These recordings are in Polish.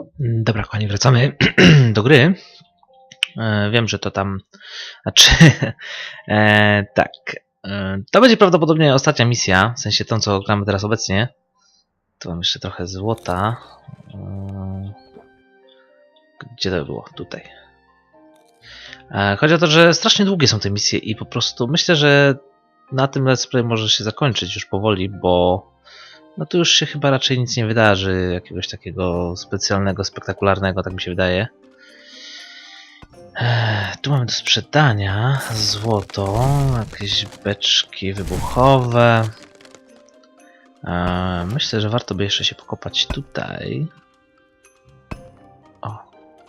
Mm, Dobra, kochani, wracamy do gry. E, Wiem, że to tam. Znaczy. E, tak. E, to będzie prawdopodobnie ostatnia misja, w sensie tą, co gramy teraz obecnie. Tu mam jeszcze trochę złota. E, Gdzie to było? Tutaj. Chodzi o to, że strasznie długie są te misje i po prostu myślę, że na tym let's play może się zakończyć już powoli, bo no tu już się chyba raczej nic nie wydarzy, jakiegoś takiego specjalnego, spektakularnego, tak mi się wydaje. Tu mamy do sprzedania złoto, jakieś beczki wybuchowe. Eee, myślę, że warto by jeszcze się pokopać tutaj. O,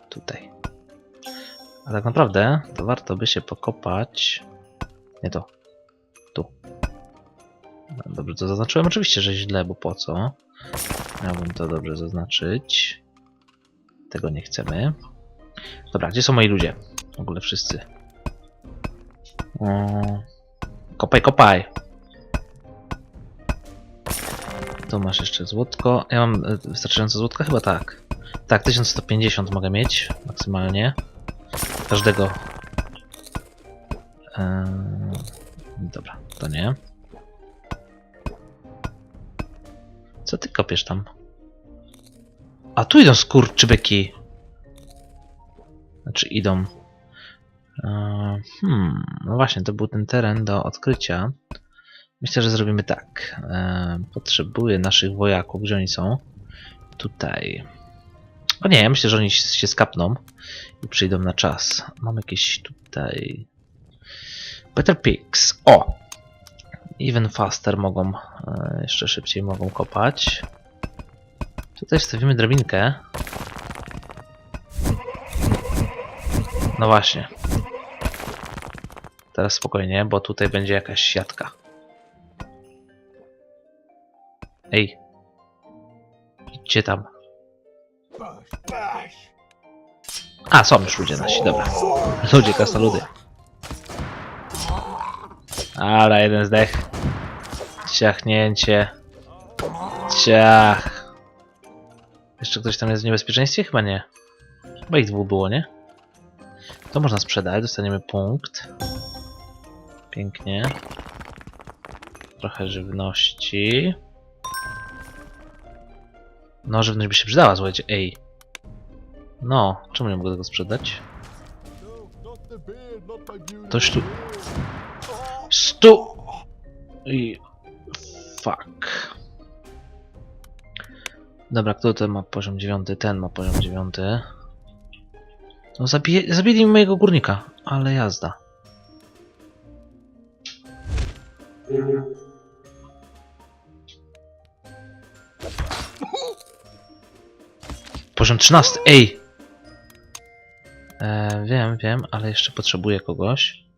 tutaj. A tak naprawdę to warto by się pokopać. Nie to. Dobrze to zaznaczyłem? Oczywiście, że źle, bo po co? Miałbym to dobrze zaznaczyć. Tego nie chcemy. Dobra, gdzie są moi ludzie? W ogóle wszyscy. Kopaj, kopaj! Tu masz jeszcze złotko. Ja mam e, wystarczająco złotka? Chyba tak. Tak, 1150 mogę mieć maksymalnie. Każdego. Eee, dobra, to nie. Co ty kopiesz tam? A tu idą skurczybyki. Znaczy idą. Eee, Hmm, no właśnie, to był ten teren do odkrycia. Myślę, że zrobimy tak. Eee, Potrzebuję naszych wojaków. Gdzie oni są? Tutaj. O nie, ja myślę, że oni się skapną i przyjdą na czas. Mam jakieś tutaj. Better Pigs. O! Even faster mogą, e, jeszcze szybciej mogą kopać. Tutaj wstawimy drabinkę. No właśnie. Teraz spokojnie, bo tutaj będzie jakaś siatka. Ej. Idźcie tam. A, są już ludzie nasi, dobra. Ludzie, kasaludy. Ale jeden zdech. Ciachnięcie. Ciach. Jeszcze ktoś tam jest w niebezpieczeństwie? Chyba nie. Chyba ich dwóch było, nie? To można sprzedać, dostaniemy punkt. Pięknie. Trochę żywności. No, żywność by się przydała, słuchajcie. Ej. No, czemu nie mogę tego sprzedać? Toś tu... Stu... I... Fuck. Dobra, kto ten ma poziom 9? Ten ma poziom 9. No zabije, zabili mi mojego górnika, ale jazda. Poziom 13, ej! E, wiem, wiem, ale jeszcze potrzebuję kogoś.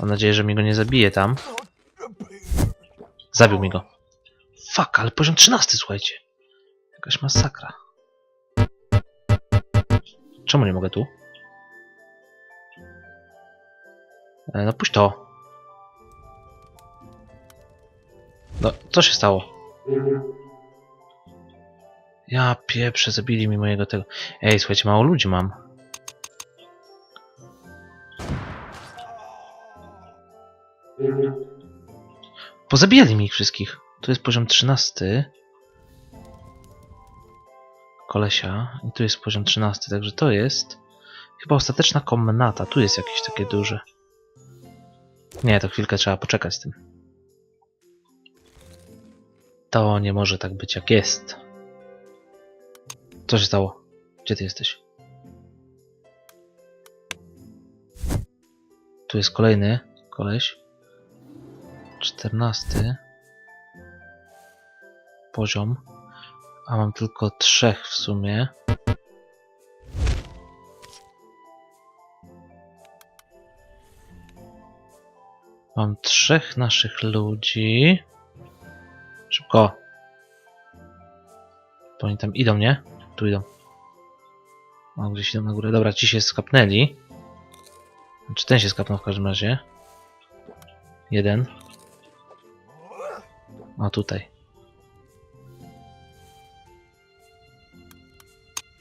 Mam nadzieję, że mi go nie zabije tam. Zabił mi go. Fuck, ale poziom 13, słuchajcie. Jakaś masakra. Czemu nie mogę tu? E, no puść to. No, co się stało? Ja pieprzę, zabili mi mojego tego. Ej, słuchajcie, mało ludzi mam. Pozabijali mi ich wszystkich. Tu jest poziom 13. Kolesia. I tu jest poziom 13, także to jest chyba ostateczna komnata. Tu jest jakieś takie duże. Nie, to chwilkę trzeba poczekać z tym. To nie może tak być jak jest. Co się stało? Gdzie ty jesteś? Tu jest kolejny koleś. 14 poziom. A mam tylko trzech w sumie. Mam trzech naszych ludzi. Szybko. To oni tam idą, nie? Tu idą. O, gdzieś idą na górę. Dobra, ci się skapnęli. Czy ten się skapnął w każdym razie? Jeden. O, tutaj.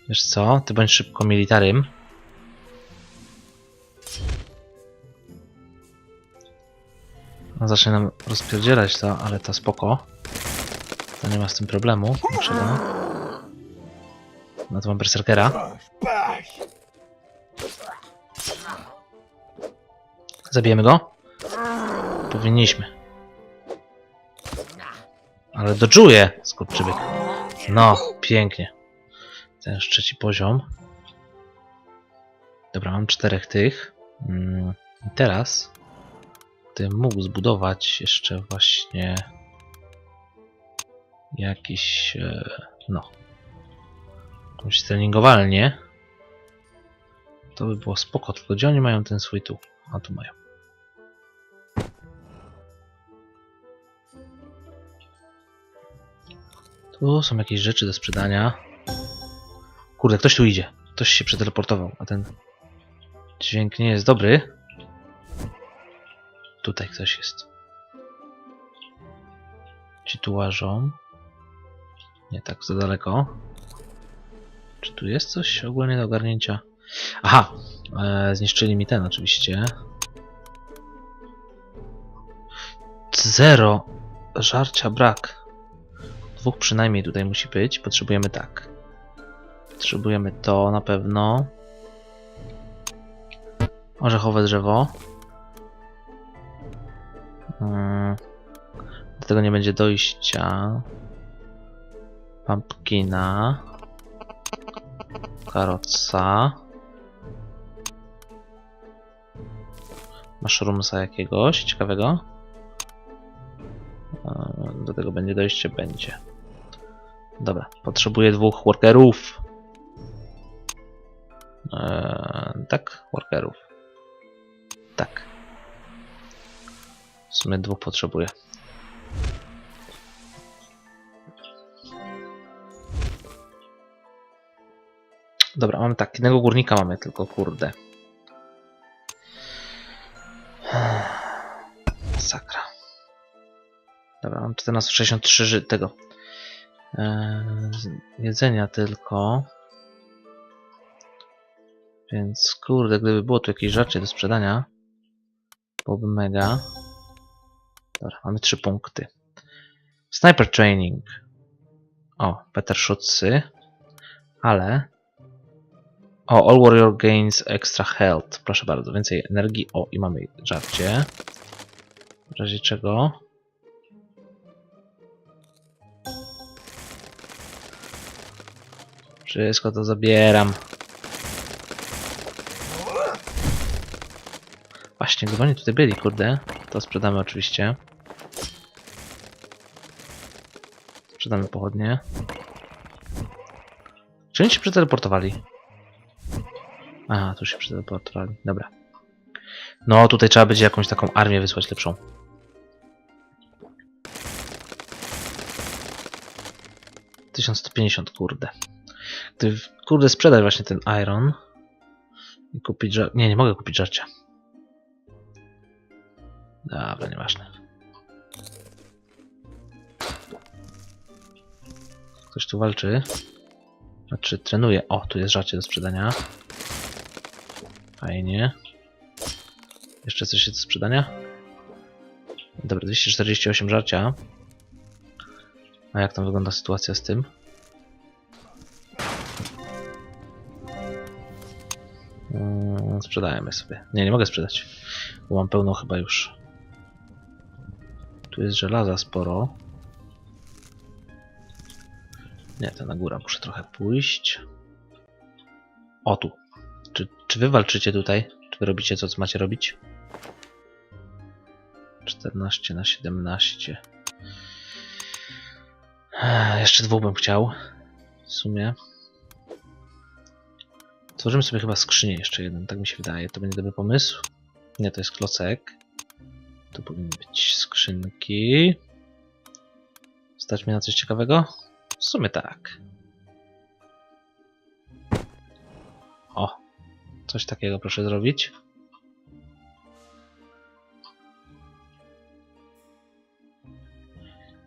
Wiesz co? Ty bądź szybko militarym. On zacznie nam rozpierdzielać to, ale to spoko. To nie ma z tym problemu. Dlaczego? No to mam berserkera. Zabijemy go? Powinniśmy. Ale dodżuje, skurczybyk. No, pięknie. Ten trzeci poziom. Dobra, mam czterech tych. Mm, I teraz gdybym mógł zbudować jeszcze właśnie jakiś, e, no, jakąś treningowalnię, to by było spoko, tylko gdzie oni mają ten swój tu? A tu mają. Tu są jakieś rzeczy do sprzedania. Kurde, ktoś tu idzie. Ktoś się przeteleportował, a ten dźwięk nie jest dobry. Tutaj ktoś jest. Ci tu łażą. Nie tak za daleko. Czy tu jest coś ogólnie do ogarnięcia? Aha! E, zniszczyli mi ten oczywiście. Zero! Żarcia brak. Dwóch przynajmniej tutaj musi być. Potrzebujemy tak. Potrzebujemy to na pewno. Orzechowe drzewo. Mm, Do tego nie będzie dojścia. Pumpkina. Karotsa. Mushroomsa jakiegoś ciekawego. E, Do tego będzie dojście? Będzie. Dobra, potrzebuję dwóch workerów. Eee, tak, workerów. Tak. W sumie dwóch potrzebuję. Dobra, mamy tak, jednego górnika mamy tylko, kurde. Masakra. Dobra, mam 1463 ży tego. Eee, jedzenia tylko. Więc kurde, gdyby było tu jakieś rzeczy do sprzedania, byłoby mega. Dobra, mamy trzy punkty. Sniper Training. O, Peter Schutzy. Ale... O, All Warrior Gains Extra Health. Proszę bardzo, więcej energii. O, i mamy żarcie. W razie czego... Wszystko to zabieram. Właśnie, gdyby oni tutaj byli, kurde, to sprzedamy oczywiście. Sprzedamy pochodnie. Czy oni się przeteleportowali? Aha, tu się przeteleportowali. Dobra. No, tutaj trzeba będzie jakąś taką armię wysłać lepszą. Tysiąc sto pięćdziesiąt, kurde. Gdyby, kurde, sprzedać właśnie ten iron i kupić żar... Nie, nie mogę kupić żarcia. Dobra, nieważne. Ktoś tu walczy. Znaczy trenuje. O, tu jest żarcie do sprzedania. Fajnie. Jeszcze coś jest do sprzedania? Dobra, 248 żarcia. A jak tam wygląda sytuacja z tym? Sprzedajemy sobie. Nie, nie mogę sprzedać. Bo mam pełną chyba już. Tu jest żelaza sporo. Nie, to na górę muszę trochę pójść. O tu. Czy, czy wy walczycie tutaj? Czy wy robicie co, macie robić? 14 na 17. Ech, Jeszcze dwóch bym chciał. W sumie. Tworzymy sobie chyba skrzynię jeszcze jeden, tak mi się wydaje. To będzie dobry pomysł. Nie, to jest klocek. Tu powinny być skrzynki. Stać mnie na coś ciekawego? W sumie tak. O, coś takiego proszę zrobić.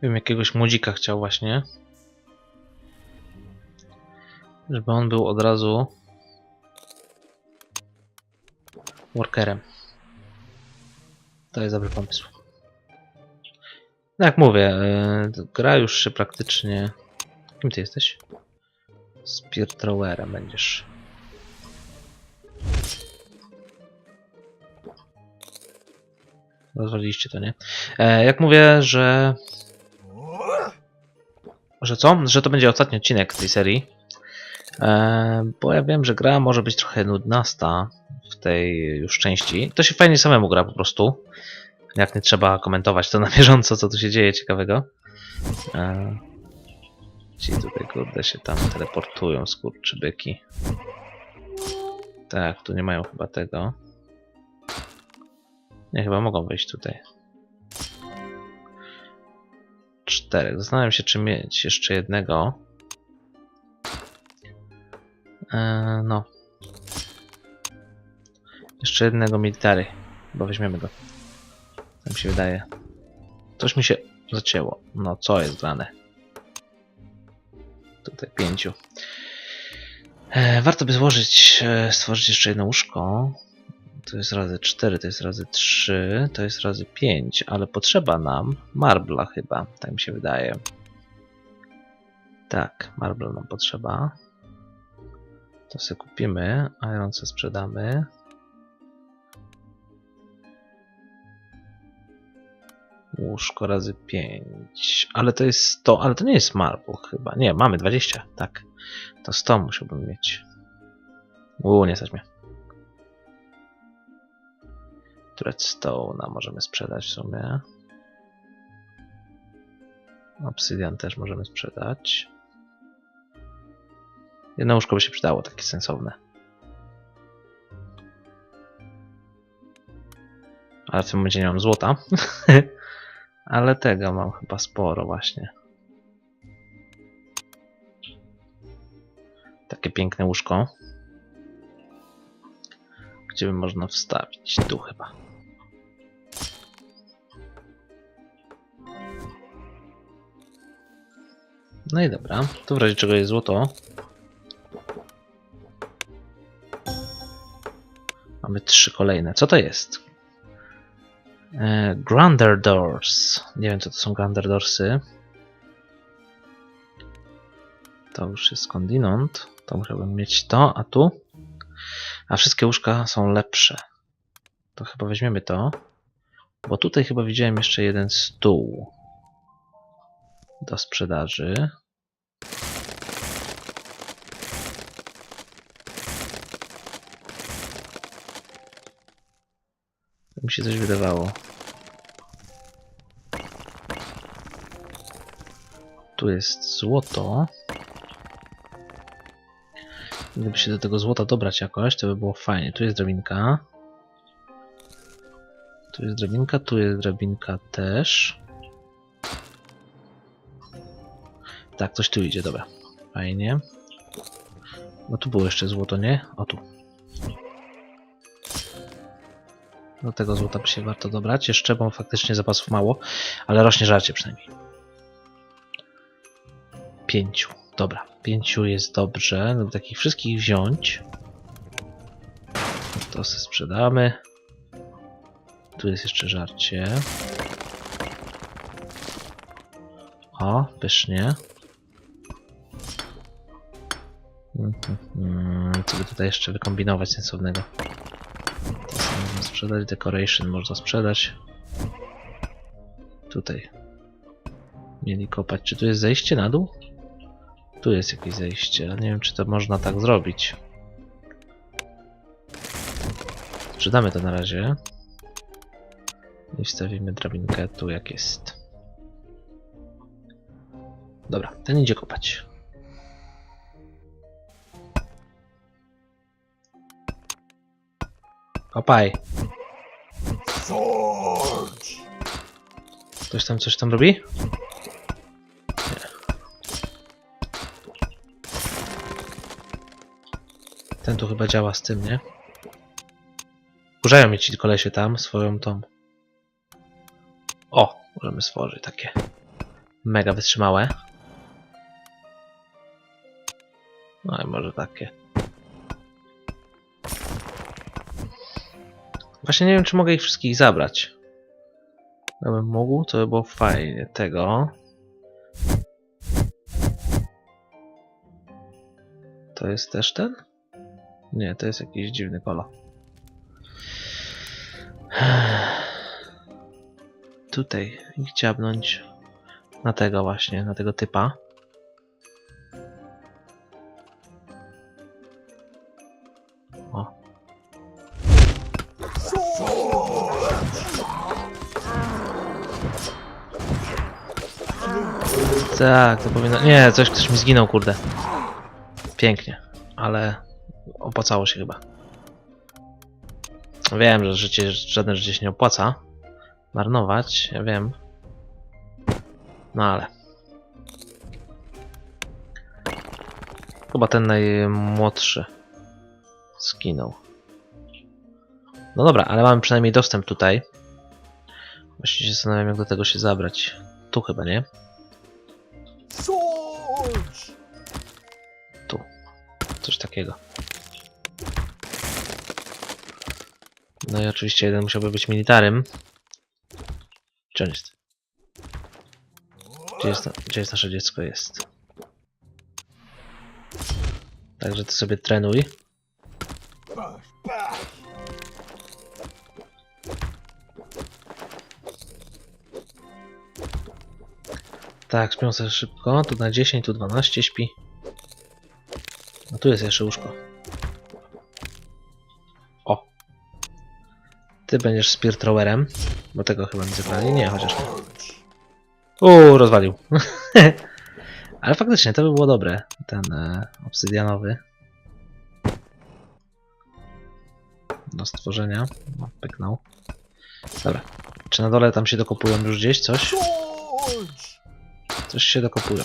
Wiem, jakiegoś młodzika chciał właśnie. Żeby on był od razu workerem. To jest dobry pomysł. No jak mówię, yy, gra już się praktycznie... Kim ty jesteś? Spearthrowerem będziesz. Rozwaliliście to, nie? E, jak mówię, że... Że co? Że to będzie ostatni odcinek z tej serii. Bo ja wiem, że gra może być trochę nudnasta w tej już części. To się fajnie samemu gra po prostu. Jak nie trzeba komentować to na bieżąco, co tu się dzieje ciekawego. Ci tutaj kurde się tam teleportują, skurczybyki. Tak, tu nie mają chyba tego. Nie, chyba mogą wejść tutaj. Czterech. Zastanawiam się, czy mieć jeszcze jednego. Eee, no. Jeszcze jednego military. Bo weźmiemy go. Tak mi się wydaje. Coś mi się zacięło. No, co jest grane? Tutaj pięciu. E, warto by złożyć, e, stworzyć jeszcze jedno łóżko. To jest razy 4, to jest razy 3, to jest razy 5, ale potrzeba nam marbla chyba, tak mi się wydaje. Tak, marbla nam potrzeba. To sobie kupimy, iron sobie sprzedamy. Łóżko razy 5. Ale to jest 100, ale to nie jest marble chyba. Nie, mamy 20, tak. To 100 musiałbym mieć. Uuu, nie stać mnie. Threadstone'a możemy sprzedać w sumie. Obsydian też możemy sprzedać. Jedno łóżko by się przydało, takie sensowne. Ale w tym momencie nie mam złota. Ale tego mam chyba sporo właśnie. Takie piękne łóżko. Gdzie by można wstawić? Tu chyba. No i dobra, tu w razie czego jest złoto. Mamy trzy kolejne. Co to jest? E, Grander Doors. Nie wiem co to są Grander Doorsy. To już jest skądinąd. To musiałbym mieć to, a tu? A wszystkie łóżka są lepsze. To chyba weźmiemy to. Bo tutaj chyba widziałem jeszcze jeden stół do sprzedaży. Mi się coś wydawało. Tu jest złoto. Gdyby się do tego złota dobrać jakoś, to by było fajnie. Tu jest drabinka. Tu jest drabinka, tu jest drabinka też. Tak, coś tu idzie, dobra. Fajnie. No tu było jeszcze złoto, nie? O tu. Do tego złota by się warto dobrać. Jeszcze, bo faktycznie zapasów mało, ale rośnie żarcie przynajmniej. Pięciu. Dobra, pięciu jest dobrze. No, takich wszystkich wziąć. To sobie sprzedamy. Tu jest jeszcze żarcie. O, pysznie. Mhm, mhm. Co by tutaj jeszcze wykombinować sensownego? Sprzedać. Decoration można sprzedać. Tutaj. Mieli kopać. Czy tu jest zejście na dół? Tu jest jakieś zejście, ale nie wiem czy to można tak zrobić. Sprzedamy to na razie. I wstawimy drabinkę tu jak jest. Dobra, ten idzie kopać. Kopaj. Ktoś tam coś tam robi? Ten tu chyba działa z tym, nie? Kurzają mnie ci kolesie tam swoją tą. O, możemy stworzyć takie mega wytrzymałe. No i może takie. Właśnie nie wiem, czy mogę ich wszystkich zabrać. Gdybym mógł, to by było fajnie. Tego. To jest też ten? Nie, to jest jakiś dziwny kolor. Tutaj ich dziabnąć na tego właśnie, na tego typa. Tak, to powinno... Nie, coś, ktoś mi zginął, kurde. Pięknie, ale opłacało się chyba. Wiem, że życie, żadne życie się nie opłaca marnować, ja wiem. No ale. Chyba ten najmłodszy skinął. No dobra, ale mamy przynajmniej dostęp tutaj. Właściwie się zastanawiam, jak do tego się zabrać. Tu chyba, nie? Takiego. No i oczywiście jeden musiałby być militarym. Gdzie on jest? Gdzie jest, gdzie jest nasze dziecko? Jest. Także ty sobie trenuj. Tak, śpią sobie szybko. Tu na 10, tu 12 śpi. Tu jest jeszcze łóżko. O! Ty będziesz Spearthrowerem, bo tego chyba nie zabrali. Nie, chociaż nie. Uuu, rozwalił. Ale faktycznie to by było dobre. Ten e, obsydianowy. Do stworzenia. No, pyknął. Dobra. Czy na dole tam się dokopują już gdzieś coś? Coś się dokopują.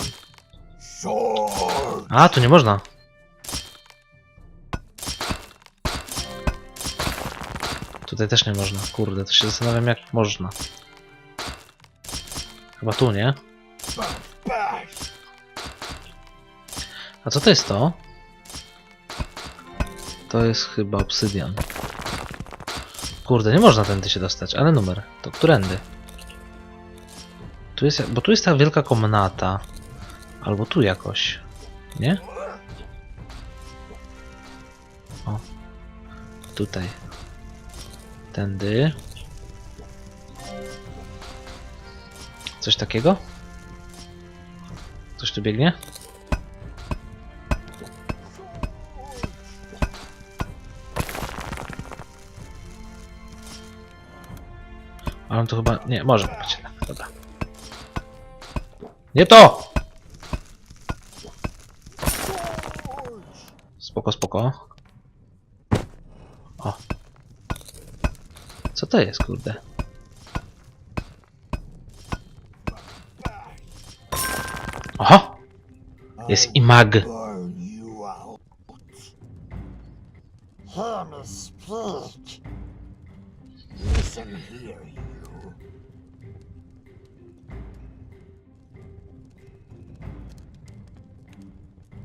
A, tu nie można. Tutaj też nie można. Kurde, to się zastanawiam jak można. Chyba tu, nie? A co to jest to? To jest chyba obsydian. Kurde, nie można tędy się dostać, ale numer. To którędy? Tu jest, bo tu jest ta wielka komnata. Albo tu jakoś. Nie? O. Tutaj. Tędy. Coś takiego? Coś tu biegnie? Ale on to chyba... Nie, może być. Dobra. Nie to! Spoko, spoko. Co to jest, kurde? Oho! Jest i mag.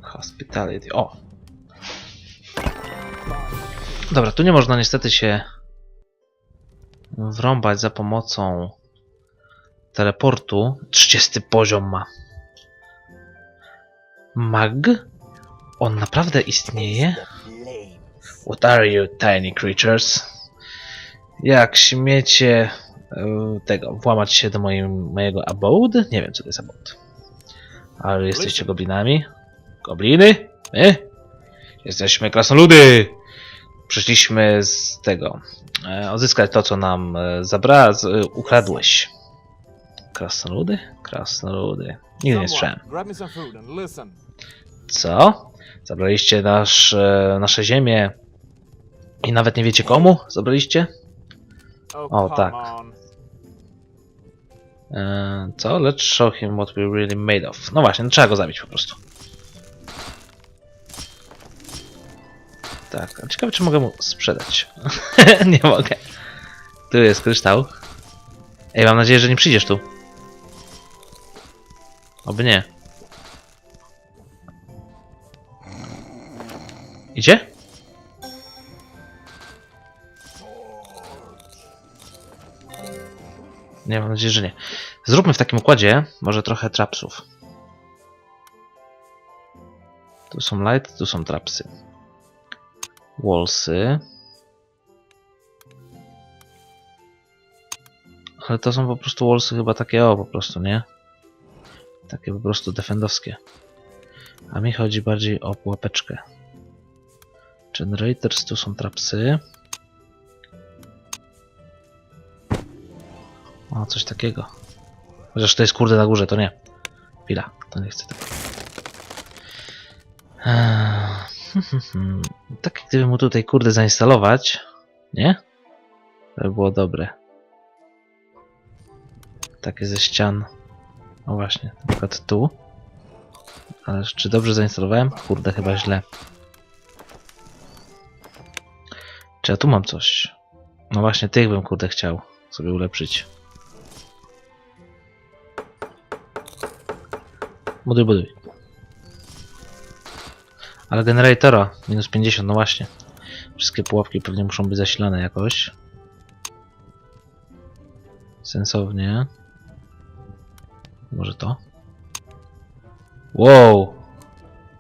Hospitality. O! Dobra, tu nie można niestety się wrąbać za pomocą teleportu. 30 poziom ma. Mag? On naprawdę istnieje? What are you, tiny creatures? Jak śmiecie e, tego, włamać się do moim, mojego abode? Nie wiem, co to jest abode. Ale jesteście goblinami? Gobliny? My? Jesteśmy krasnoludy! Przyszliśmy z tego, e, odzyskać to, co nam e, zabra, z, e, ukradłeś. Krasnoludy? Krasnoludy. Nigdy nie słyszałem. Co? Zabraliście nasz, nasze ziemię i nawet nie wiecie komu zabraliście? Oh, O, tak. co? Let's show him what we're really made of. No właśnie, no trzeba go zabić po prostu. Tak, a ciekawe czy mogę mu sprzedać. nie mogę. Tu jest kryształ. Ej, mam nadzieję, że nie przyjdziesz tu. Oby nie. Idzie? Nie, mam nadzieję, że nie. Zróbmy w takim układzie może trochę trapsów. Tu są light, tu są trapsy. Wallsy. Ale to są po prostu wallsy chyba takie o, po prostu, nie? Takie po prostu defendowskie. A mi chodzi bardziej o pułapeczkę. Generators, tu są trapsy. O, coś takiego. Chociaż to jest kurde na górze, to nie. Chwila, to nie chcę tego. Eee, tak gdyby mu tutaj kurde zainstalować, nie? To by było dobre. Takie ze ścian. O właśnie, na przykład tu. Ale czy dobrze zainstalowałem? Kurde, chyba źle. Czy ja tu mam coś? No właśnie, tych bym kurde chciał sobie ulepszyć. Buduj, buduj. Ale generatora minus 50, no właśnie. Wszystkie pułapki pewnie muszą być zasilane jakoś. Sensownie. Może to? Wow!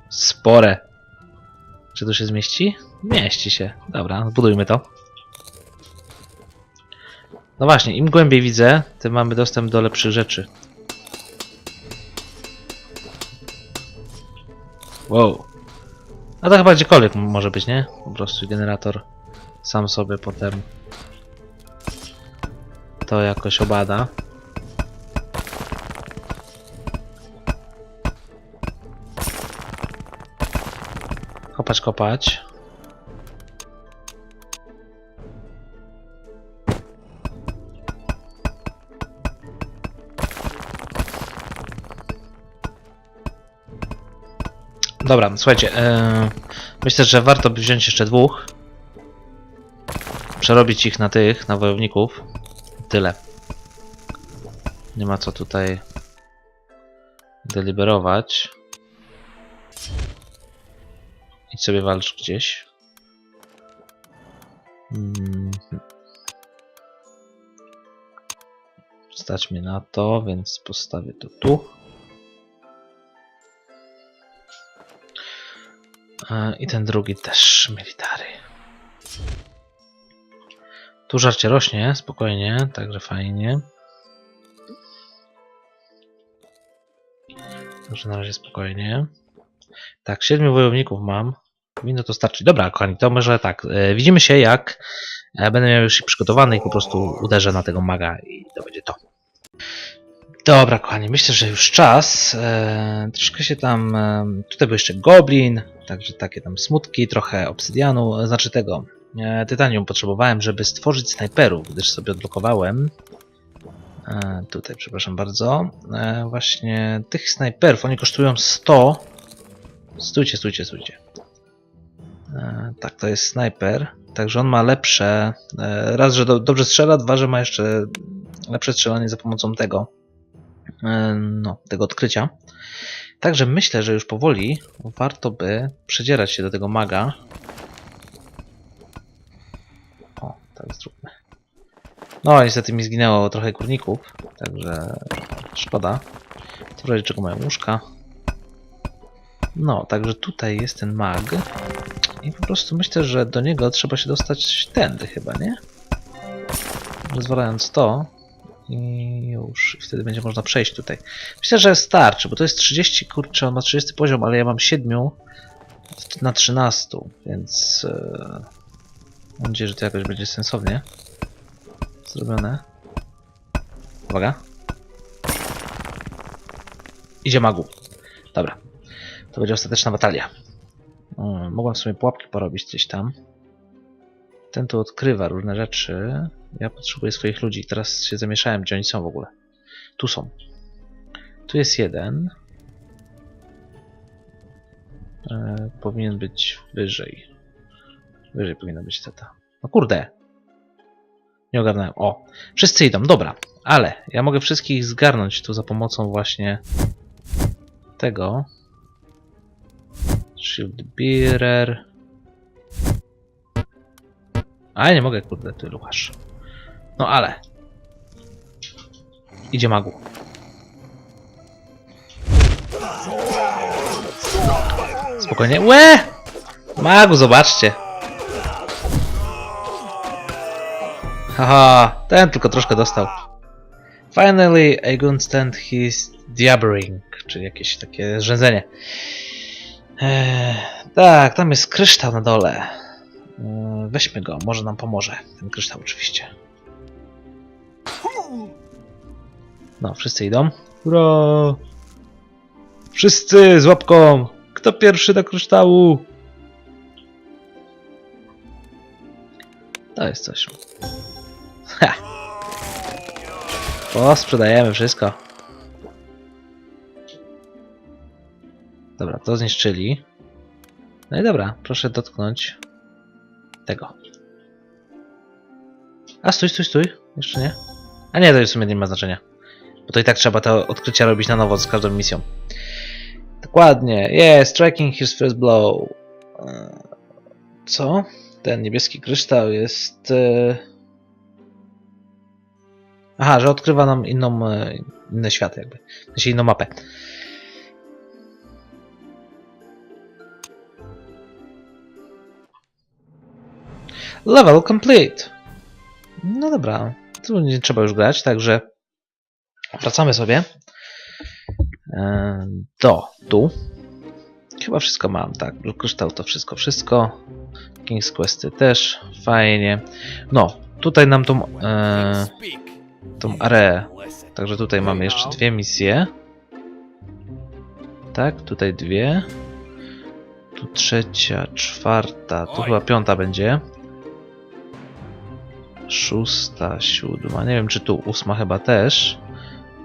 Spore. Czy to się zmieści? Mieści się. Dobra, zbudujmy to. No właśnie, im głębiej widzę, tym mamy dostęp do lepszych rzeczy. Wow. A to chyba gdziekolwiek może być, nie? Po prostu generator sam sobie potem to jakoś obada. Kopać, kopać. Dobra, słuchajcie, e, myślę, że warto by wziąć jeszcze dwóch. Przerobić ich na tych, na wojowników. Tyle. Nie ma co tutaj deliberować. Idź sobie walcz gdzieś. Mhm. Stać mnie na to, więc postawię to tu. I ten drugi też military. Tu żarcie rośnie, spokojnie, także fajnie. Także na razie spokojnie. Tak, siedmiu wojowników mam. Powinno to starczyć. Dobra, kochani, to może tak. E, widzimy się jak e, będę miał już przygotowany i po prostu uderzę na tego maga i to będzie to. Dobra, kochani, myślę, że już czas. E, troszkę się tam. E, tutaj był jeszcze goblin, także takie tam smutki, trochę obsydianu, znaczy tego. E, tytanium potrzebowałem, żeby stworzyć snajperów, gdyż sobie odblokowałem. E, tutaj, przepraszam bardzo. E, właśnie tych snajperów, oni kosztują 100. Stójcie, stójcie, stójcie. E, tak, to jest snajper. Także on ma lepsze. E, raz, że do, dobrze strzela, dwa, że ma jeszcze lepsze strzelanie za pomocą tego. E, no, tego odkrycia. Także myślę, że już powoli warto by przedzierać się do tego maga. O, tak zróbmy. No, niestety mi zginęło trochę kurników, także szkoda. W razie czego mają łóżka. No, także tutaj jest ten mag. I po prostu myślę, że do niego trzeba się dostać tędy chyba, nie? Rozwalając to i już. I wtedy będzie można przejść tutaj. Myślę, że starczy, bo to jest 30, kurczę, on ma 30 poziom, ale ja mam 7 na 13, więc e, mam nadzieję, że to jakoś będzie sensownie zrobione. Uwaga. Idzie magu. Dobra. To będzie ostateczna batalia. O, mogłem sobie pułapki porobić gdzieś tam. Ten tu odkrywa różne rzeczy. Ja potrzebuję swoich ludzi. Teraz się zamieszałem, gdzie oni są w ogóle. Tu są. Tu jest jeden. E, powinien być wyżej. Wyżej powinna być teta. No kurde. Nie ogarnąłem. O, wszyscy idą, dobra. Ale ja mogę wszystkich zgarnąć tu za pomocą właśnie tego. Shield Bearer. A nie mogę, kurde, ty Lukasz. No ale. Idzie magu. Spokojnie. Łe! Magu, zobaczcie. Haha, ten tylko troszkę dostał. Finally, I couldn't stand his jabbering, czyli jakieś takie rzędzenie. Eee, tak, tam jest kryształ na dole. Eee, weźmy go, może nam pomoże. Ten kryształ oczywiście. No, wszyscy idą. Hurra! Wszyscy z łapką! Kto pierwszy do kryształu? To jest coś. Ha! O, sprzedajemy wszystko. Dobra, to zniszczyli. No i dobra, proszę dotknąć tego. A stój, stój, stój. Jeszcze nie. A nie, to w sumie nie ma znaczenia. Bo to i tak trzeba te odkrycia robić na nowo z każdą misją. Dokładnie. Yes, striking his first blow. Eee, Co? Ten niebieski kryształ jest... e, Aha, że odkrywa nam inną, e, inny świat jakby. Sensie inną mapę. Level complete. No dobra, tu nie trzeba już grać, także wracamy sobie e, do tu. Chyba wszystko mam, tak. Kryształ to wszystko, wszystko. King's Questy też, fajnie. No, tutaj nam tą, e, tą areę, także tutaj mamy jeszcze dwie misje. Tak, tutaj dwie. Tu trzecia, czwarta, tu chyba piąta będzie. Szósta, siódma, nie wiem czy tu ósma chyba też.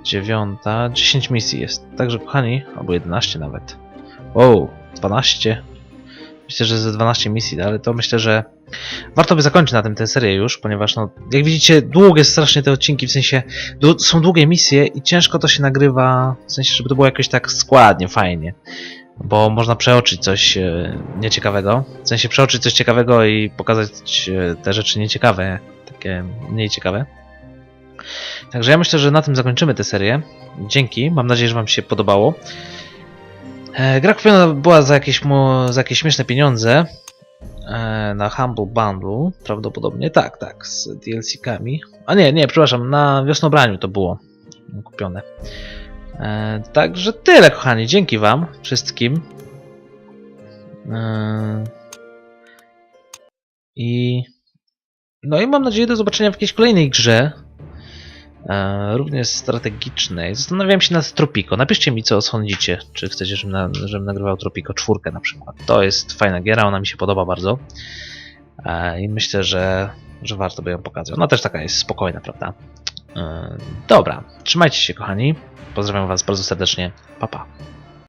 Dziewiąta, 10 misji jest. Także kochani, albo 11 nawet. Wow, 12. Myślę, że ze 12 misji, ale to myślę, że warto by zakończyć na tym tę serię już, ponieważ no, jak widzicie, długie strasznie te odcinki, w sensie są długie misje i ciężko to się nagrywa, w sensie, żeby to było jakoś tak składnie, fajnie. Bo można przeoczyć coś e, nieciekawego. W sensie przeoczyć coś ciekawego i pokazać e, te rzeczy nieciekawe, takie mniej ciekawe. Także ja myślę, że na tym zakończymy tę serię. Dzięki, mam nadzieję, że Wam się podobało. E, gra kupiona była za jakieś, za jakieś śmieszne pieniądze e, na Humble Bundle, prawdopodobnie. Tak, tak, z DLC-kami. A nie, nie, przepraszam, na wiosnobraniu to było kupione. E, także tyle, kochani. Dzięki Wam wszystkim. I no i mam nadzieję do zobaczenia w jakiejś kolejnej grze. E, również strategicznej. Zastanawiam się nad Tropico. Napiszcie mi, co sądzicie. Czy chcecie, żebym, na, żebym nagrywał Tropico 4 na przykład. To jest fajna giera, ona mi się podoba bardzo. E, I myślę, że, że warto by ją pokazać. Ona też taka jest spokojna, prawda? E, dobra, trzymajcie się, kochani. Pozdrawiam Was bardzo serdecznie. Pa, pa.